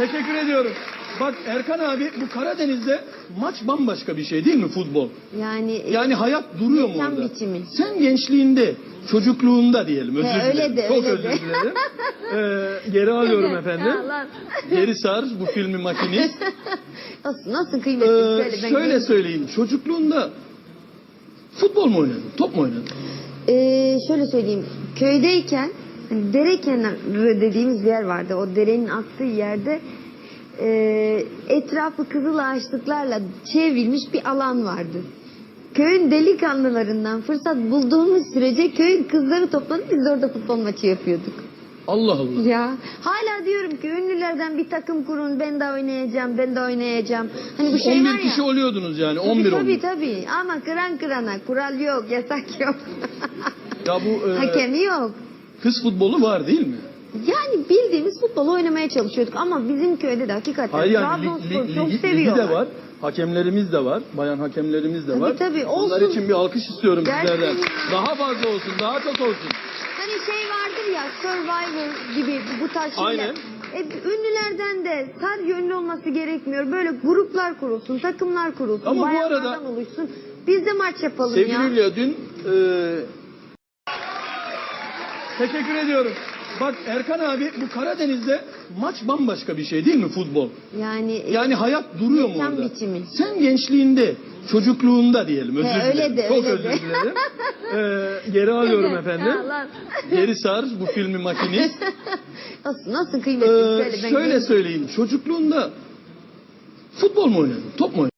Teşekkür ediyorum. Bak Erkan abi bu Karadeniz'de maç bambaşka bir şey değil mi futbol? Yani Yani hayat duruyor mu orada? biçimi. Sen gençliğinde, çocukluğunda diyelim özür He, öyle dilerim. de, Çok öyle özür de. dilerim. Ee, geri alıyorum efendim. Allah. Geri sar bu filmi makinist. Nasıl, nasıl Ee, kıymetli söyle ben şöyle söyleyeyim. Çocukluğunda futbol mu oynadın? Top mu oynadın? Ee, şöyle söyleyeyim. Köydeyken dere kenarı dediğimiz yer vardı. O derenin aktığı yerde e, etrafı kızıl ağaçlıklarla çevrilmiş bir alan vardı. Köyün delikanlılarından fırsat bulduğumuz sürece köyün kızları toplanıp biz de orada futbol maçı yapıyorduk. Allah Allah. Ya hala diyorum ki ünlülerden bir takım kurun ben de oynayacağım ben de oynayacağım. Hani bu şey 11 var ya. kişi oluyordunuz yani 11 tabii 11. tabii ama kıran kırana kural yok yasak yok. Ya bu e, Hakemi yok. Kız futbolu var değil mi? Yani bildiğimiz futbolu oynamaya çalışıyorduk ama bizim köyde de hakikaten Hayır yani lig, lig, çok ligi seviyorlar. de var. Hakemlerimiz de var. Bayan hakemlerimiz de Tabii, var. tabii, Onlar olsun. için bir alkış istiyorum Gerçekten sizlerden. Daha fazla olsun, daha çok olsun. Hani şey vardır ya Survivor gibi bu tarz şeyler. Aynen. E, ünlülerden de sadece ünlü olması gerekmiyor. Böyle gruplar kurulsun, takımlar kurulsun, Ama bu arada- oluşsun. Biz de maç yapalım Sevgili ya. Hülya dün e, teşekkür ediyorum. Bak Erkan abi bu Karadeniz'de maç bambaşka bir şey değil mi futbol? Yani Yani hayat duruyor mu orada? biçimi. Sen gençliğinde, çocukluğunda diyelim özür He, öyle dilerim. de, Çok öyle özür de. dilerim. Ee, geri alıyorum efendim. Allah. Geri sar bu filmi makinist. Nasıl, nasıl kıymetli Ee, söyle ben şöyle söyleyeyim. Çocukluğunda futbol mu oynadın? Top mu oynadın?